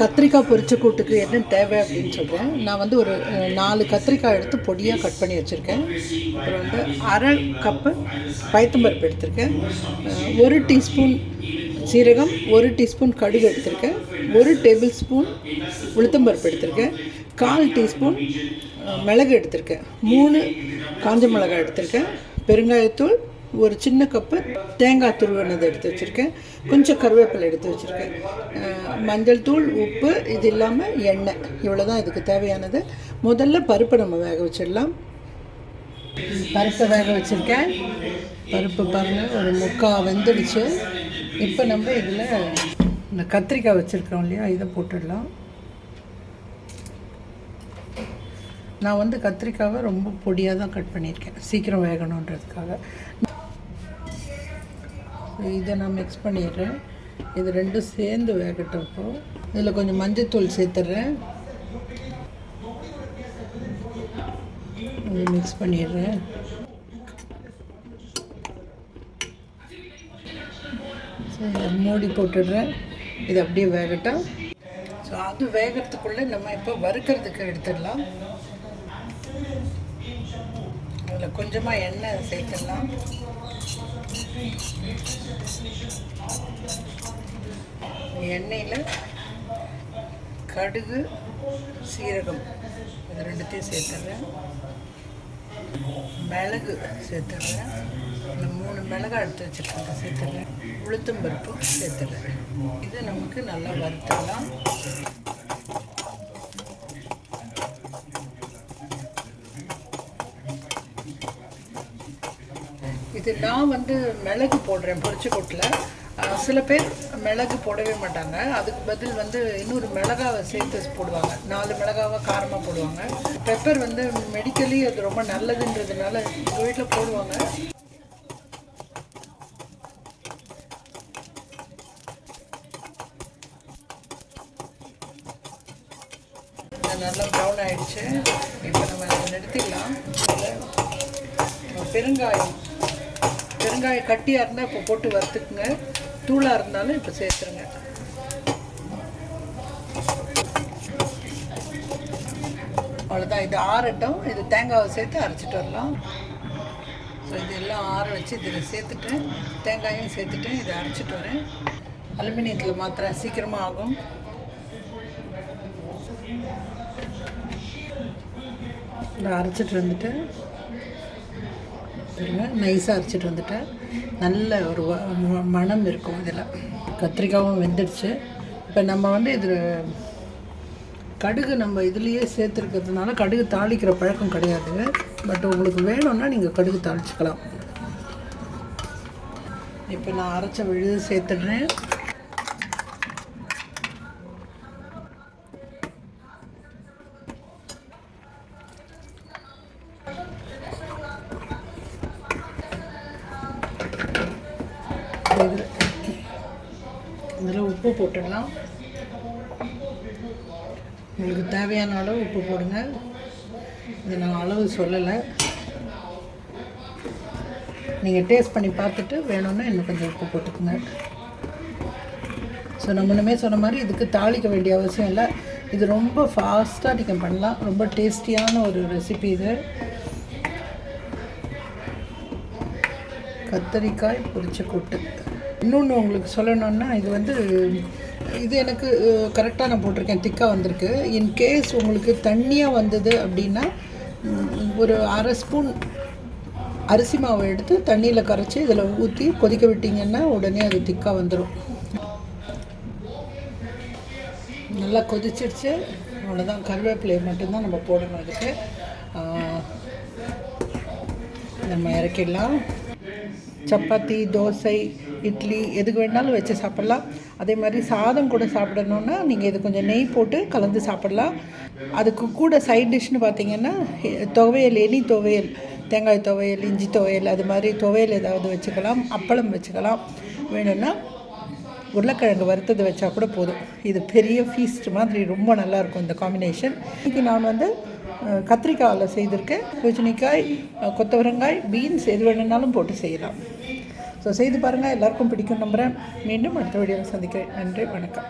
கத்திரிக்காய் பொரிச்ச கூட்டுக்கு என்ன தேவை அப்படின்னு சொல்கிறேன் நான் வந்து ஒரு நாலு கத்திரிக்காய் எடுத்து பொடியாக கட் பண்ணி வச்சுருக்கேன். அப்புறம் வந்து அரை கப்பு பயத்தம்பருப்பு எடுத்திருக்கேன். ஒரு டீஸ்பூன் சீரகம் ஒரு டீஸ்பூன் கடுகு எடுத்திருக்கேன். ஒரு டேபிள் ஸ்பூன் உளுத்தம்பருப்பு எடுத்திருக்கேன். கால் டீஸ்பூன் மிளகு எடுத்திருக்கேன். மூணு காஞ்ச மிளகாய் எடுத்திருக்கேன். பெருங்காயத்தூள் ஒரு சின்ன கப்பு தேங்காய் துருவனது எடுத்து வச்சுருக்கேன். கொஞ்சம் கருவேப்பிலை எடுத்து வச்சுருக்கேன். மஞ்சள் தூள் உப்பு இது இல்லாமல் எண்ணெய். இவ்வளோ தான் இதுக்கு தேவையானது. முதல்ல பருப்பை நம்ம வேக வச்சிடலாம். பருப்பை வேக வச்சுருக்கேன். பருப்பு பாருங்கள் ஒரு முக்கால் வெந்துடுச்சு. இப்போ நம்ம இதில் இந்த கத்திரிக்காய் வச்சுருக்கோம் இல்லையா இதை போட்டுடலாம். நான் வந்து கத்திரிக்காவை ரொம்ப பொடியாக தான் கட் பண்ணியிருக்கேன். சீக்கிரம் வேகணுன்றதுக்காக. இதை நான் மிக்ஸ் பண்ணிடுறேன். இது ரெண்டும் சேர்ந்து வேகட்டும் இதில் கொஞ்சம் மஞ்சத்தூள் சேர்த்துட்றேன். இது மிக்ஸ் பண்ணிடுறேன். மூடி போட்டுடுறேன். இது அப்படியே வேகட்டும். ஸோ அது வேகிறதுக்குள்ளே நம்ம இப்போ வறுக்கிறதுக்கு எடுத்துடலாம். அதில் கொஞ்சமாக எண்ணெய் சேர்த்துடலாம். எண்ணெயில் கடுகு சீரகம். இது ரெண்டுத்தையும் சேர்த்துறேன் மிளகு சேர்த்துட்றேன். இந்த மூணு மிளகு எடுத்து வச்சுருக்கேன் அதை உளுத்தம்பருப்பு உளுத்தம் இதை இது நமக்கு நல்லா வறுத்துடலாம். இது நான் வந்து மிளகு போடுறேன் பொரிச்சு கொட்டில். சில பேர் மிளகு போடவே மாட்டாங்க. அதுக்கு பதில் வந்து இன்னொரு மிளகாவை சேர்த்து போடுவாங்க. நாலு மிளகாவை காரமாக போடுவாங்க. பெப்பர் வந்து மெடிக்கலி அது ரொம்ப நல்லதுன்றதுனால எங்கள் வீட்டில் போடுவாங்க. நல்லா ப்ரௌன் ஆயிடுச்சு. இப்போ நம்ம அதை நிறுத்திடலாம். பெருங்காயம். பெருங்காயம் கட்டியாக இருந்தால் இப்போ போட்டு வறுத்துக்குங்க. தூளாக இருந்தாலும் இப்போ சேர்த்துருங்க. அவ்வளோதான் இது ஆறட்டும். இது தேங்காவை சேர்த்து அரைச்சிட்டு வரலாம். ஸோ இதெல்லாம் ஆற வச்சு இதில் சேர்த்துட்டு தேங்காயும் சேர்த்துட்டு இதை அரைச்சிட்டு வரேன். அலுமினியத்தில் மாத்திரம் சீக்கிரமாக ஆகும். இதை அரைச்சிட்டு பாருங்கள் நைஸாக அரைச்சிட்டு வந்துட்டேன் நல்ல ஒரு மனம் மணம் இருக்கும் இதில் கத்திரிக்காவும் வெந்துடுச்சு. இப்போ நம்ம வந்து இதில் கடுகு நம்ம இதுலேயே சேர்த்துருக்கிறதுனால கடுகு தாளிக்கிற பழக்கம் கிடையாது. பட் உங்களுக்கு வேணும்னா நீங்கள் கடுகு தாளிச்சுக்கலாம். இப்போ நான் அரைச்ச விழுது சேர்த்துடுறேன். இதில் இதில் உப்பு போட்டுடலாம். உங்களுக்கு தேவையான அளவு உப்பு போடுங்க. இது நான் அளவு சொல்லலை. நீங்கள் டேஸ்ட் பண்ணி பார்த்துட்டு வேணும்னா இன்னும் கொஞ்சம் உப்பு போட்டுக்கோங்க. ஸோ நம்ம முன்னமே சொன்ன மாதிரி இதுக்கு தாளிக்க வேண்டிய அவசியம் இல்லை. இது ரொம்ப ஃபாஸ்ட்டாக நீங்கள் பண்ணலாம். ரொம்ப டேஸ்டியான ஒரு ரெசிபி இது. கத்தரிக்காய் பொரிச்ச கூட்டு. இன்னொன்று உங்களுக்கு சொல்லணும்னா இது வந்து இது எனக்கு கரெக்டாக நான் போட்டிருக்கேன். திக்காக வந்திருக்கு. இன் கேஸ் உங்களுக்கு தண்ணியாக வந்தது அப்படின்னா ஒரு அரை ஸ்பூன் அரிசி மாவை எடுத்து தண்ணியில் கரைச்சி இதில் ஊற்றி கொதிக்க விட்டிங்கன்னா உடனே அது திக்காக வந்துடும் நல்லா கொதிச்சிருச்சு. அவ்வளோதான் கருவேப்பிலையை மட்டும்தான் நம்ம போடணும் அதுக்கு. நம்ம இறக்கிடலாம். சப்பாத்தி தோசை இட்லி எதுக்கு வேணாலும் வச்சு சாப்பிட்லாம். அதே மாதிரி சாதம் கூட சாப்பிடணுன்னா நீங்கள் இது கொஞ்சம் நெய் போட்டு கலந்து சாப்பிட்லாம். அதுக்கு கூட சைட் டிஷ்னு பார்த்தீங்கன்னா துவையல் எனி துவையல் தேங்காய் துவையல் இஞ்சி துவையல் அது மாதிரி துவையல் ஏதாவது வச்சுக்கலாம் அப்பளம் வச்சுக்கலாம். வேணும்னா உருளைக்கிழங்கு வறுத்தது வச்சா கூட போதும். இது பெரிய ஃபீஸ்ட் மாதிரி ரொம்ப நல்லாயிருக்கும் இந்த காம்பினேஷன் இன்றைக்கி நான் வந்து கத்திரிக்காயில் செய்திருக்கேன். பூசணிக்காய் கொத்தவரங்காய் பீன்ஸ் எது வேணும்னாலும் போட்டு செய்யலாம். ஸோ செய்து பாருங்கள் எல்லாருக்கும் பிடிக்கும் நம்புகிறேன் மீண்டும் அடுத்த வீடியோவில் சந்திக்கிறேன். நன்றி வணக்கம்.